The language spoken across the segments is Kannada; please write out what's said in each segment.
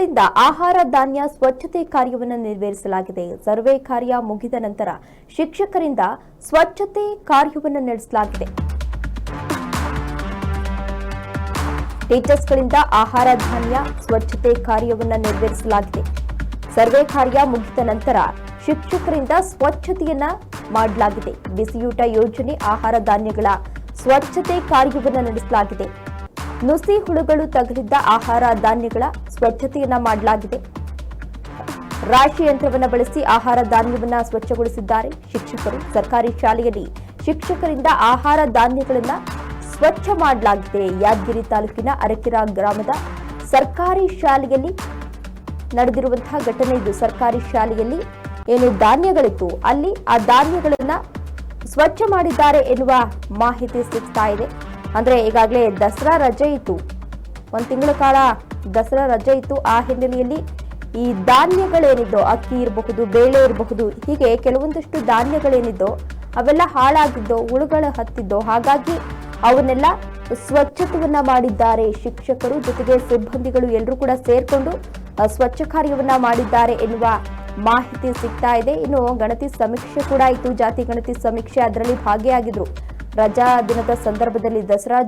ಟೀಚರ್ಸ್ಗಳಿಂದ ಆಹಾರ ಧಾನ್ಯ ಸ್ವಚ್ಛತೆ ಕಾರ್ಯವನ್ನು ನೆರವೇರಿಸಲಾಗಿದೆ. ಸರ್ವೆ ಕಾರ್ಯ ಮುಗಿದ ನಂತರ ಶಿಕ್ಷಕರಿಂದ ಸ್ವಚ್ಛತೆ ಕಾರ್ಯವನ್ನು ನಡೆಸಲಾಗಿದೆ. ಟೀಚರ್ಸ್ಗಳಿಂದ ಆಹಾರ ಧಾನ್ಯ ಸ್ವಚ್ಛತೆ ಕಾರ್ಯವನ್ನು ನೆರವೇರಿಸಲಾಗಿದೆ. ಸರ್ವೆ ಕಾರ್ಯ ಮುಗಿದ ನಂತರ ಶಿಕ್ಷಕರಿಂದ ಸ್ವಚ್ಛತೆಯನ್ನ ಮಾಡಲಾಗಿದೆ. ಬಿಸಿಯೂಟ ಯೋಜನೆ ಆಹಾರ ಧಾನ್ಯಗಳ ಸ್ವಚ್ಛತೆ ಕಾರ್ಯವನ್ನು ನಡೆಸಲಾಗಿದೆ. ನುಸಿ ಹುಳುಗಳು ತಗಲಿದ್ದ ಆಹಾರ ಧಾನ್ಯಗಳ ಸ್ವಚ್ಛತೆಯನ್ನ ಮಾಡಲಾಗಿದೆ. ರಾಶಿ ಯಂತ್ರವನ್ನು ಬಳಸಿ ಆಹಾರ ಧಾನ್ಯವನ್ನ ಸ್ವಚ್ಛಗೊಳಿಸಿದ್ದಾರೆ. ಶಿಕ್ಷಕರು ಸರ್ಕಾರಿ ಶಾಲೆಯಲ್ಲಿ ಶಿಕ್ಷಕರಿಂದ ಆಹಾರ ಧಾನ್ಯಗಳನ್ನ ಸ್ವಚ್ಛ ಮಾಡಲಾಗಿದೆ. ಯಾದಗಿರಿ ತಾಲೂಕಿನ ಅರಕೆರ ಗ್ರಾಮದ ಸರ್ಕಾರಿ ಶಾಲೆಯಲ್ಲಿ ನಡೆದಿರುವಂತಹ ಘಟನೆ ಇದು. ಸರ್ಕಾರಿ ಶಾಲೆಯಲ್ಲಿ ಏನು ಧಾನ್ಯಗಳಿತ್ತು, ಅಲ್ಲಿ ಆ ಧಾನ್ಯಗಳನ್ನ ಸ್ವಚ್ಛ ಮಾಡಿದ್ದಾರೆ ಎನ್ನುವ ಮಾಹಿತಿ ಸಿಗ್ತಾ ಇದೆ. ಅಂದ್ರೆ ಈಗಾಗಲೇ ದಸರಾ ರಜೆ ಇತ್ತು. ಒಂದು ತಿಂಗಳ ಕಾಲ ದಸರಾ ರಜೆ ಇತ್ತು. ಆ ಹಿನ್ನೆಲೆಯಲ್ಲಿ ಈ ಧಾನ್ಯಗಳೇನಿದ್ದೋ, ಅಕ್ಕಿ ಇರಬಹುದು, ಬೇಳೆ ಇರಬಹುದು, ಹೀಗೆ ಕೆಲವೊಂದಷ್ಟು ಧಾನ್ಯಗಳೇನಿದ್ದೋ, ಅವೆಲ್ಲ ಹಾಳಾಗಿದ್ದೋ, ಹುಳುಗಳು ಹತ್ತಿದ್ದೋ, ಹಾಗಾಗಿ ಅವನ್ನೆಲ್ಲ ಸ್ವಚ್ಛತವನ್ನ ಮಾಡಿದ್ದಾರೆ. ಶಿಕ್ಷಕರು ಜೊತೆಗೆ ಸಿಬ್ಬಂದಿಗಳು ಎಲ್ಲರೂ ಕೂಡ ಸೇರ್ಕೊಂಡು ಸ್ವಚ್ಛ ಕಾರ್ಯವನ್ನ ಮಾಡಿದ್ದಾರೆ ಎನ್ನುವ ಮಾಹಿತಿ ಸಿಗ್ತಾ ಇದೆ. ಇನ್ನು ಗಣತಿ ಸಮೀಕ್ಷೆ ಕೂಡ ಇತ್ತು ಜಾತಿ ಗಣತಿ ಸಮೀಕ್ಷೆ ಅದರಲ್ಲಿ ಭಾಗಿಯಾಗಿದ್ರು. ರಜಾ ದಿನದ ಸಂದರ್ಭದಲ್ಲಿ ದಸರಾ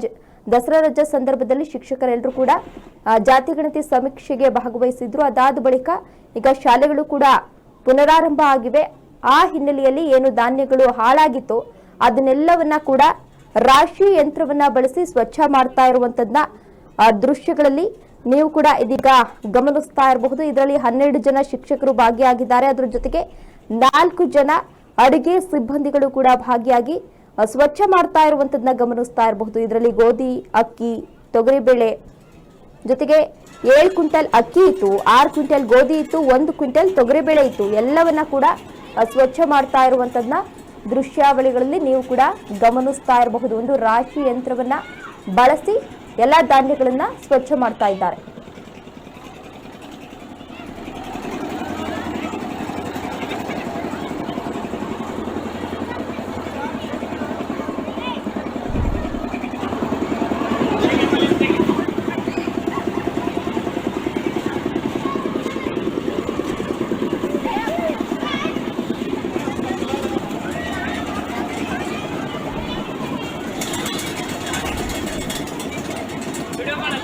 ದಸರಾ ರಜಾ ಸಂದರ್ಭದಲ್ಲಿ ಶಿಕ್ಷಕರೆಲ್ಲರೂ ಕೂಡ ಜಾತಿ ಗಣತಿ ಸಮೀಕ್ಷೆಗೆ ಭಾಗವಹಿಸಿದ್ರು. ಅದಾದ ಬಳಿಕ ಈಗ ಶಾಲೆಗಳು ಕೂಡ ಪುನರಾರಂಭ ಆಗಿವೆ. ಆ ಹಿನ್ನೆಲೆಯಲ್ಲಿ ಏನು ಧಾನ್ಯಗಳು ಹಾಳಾಗಿತ್ತು ಅದನ್ನೆಲ್ಲವನ್ನ ಕೂಡ ರಾಶಿ ಯಂತ್ರವನ್ನ ಬಳಸಿ ಸ್ವಚ್ಛ ಮಾಡ್ತಾ ಇರುವಂತದ್ನ ದೃಶ್ಯಗಳಲ್ಲಿ ನೀವು ಕೂಡ ಇದೀಗ ಗಮನಿಸ್ತಾ ಇರಬಹುದು. ಇದರಲ್ಲಿ ಹನ್ನೆರಡು ಜನ ಶಿಕ್ಷಕರು ಭಾಗಿಯಾಗಿದ್ದಾರೆ. ಅದರ ಜೊತೆಗೆ ನಾಲ್ಕು ಜನ ಅಡುಗೆ ಸಿಬ್ಬಂದಿಗಳು ಕೂಡ ಭಾಗಿಯಾಗಿ ಸ್ವಚ್ಛ ಮಾಡ್ತಾ ಇರುವಂತದನ್ನ ಗಮನಿಸ್ತಾ ಇರಬಹುದು. ಇದರಲ್ಲಿ ಗೋಧಿ, ಅಕ್ಕಿ, ತೊಗರಿಬೇಳೆ ಜೊತೆಗೆ ಏಳು ಕ್ವಿಂಟಲ್ ಅಕ್ಕಿ ಇತ್ತು, ಆರು ಕ್ವಿಂಟಲ್ ಗೋಧಿ ಇತ್ತು, ಒಂದು ಕ್ವಿಂಟಲ್ ತೊಗರಿಬೇಳೆ ಇತ್ತು. ಎಲ್ಲವನ್ನ ಕೂಡ ಸ್ವಚ್ಛ ಮಾಡ್ತಾ ಇರುವಂತದನ್ನ ದೃಶ್ಯಾವಳಿಗಳಲ್ಲಿ ನೀವು ಕೂಡ ಗಮನಿಸ್ತಾ ಇರಬಹುದು. ಒಂದು ರಾಶಿ ಯಂತ್ರವನ್ನ ಬಳಸಿ ಎಲ್ಲ ಧಾನ್ಯಗಳನ್ನ ಸ್ವಚ್ಛ ಮಾಡ್ತಾ ಇದ್ದಾರೆ. Sudah mana?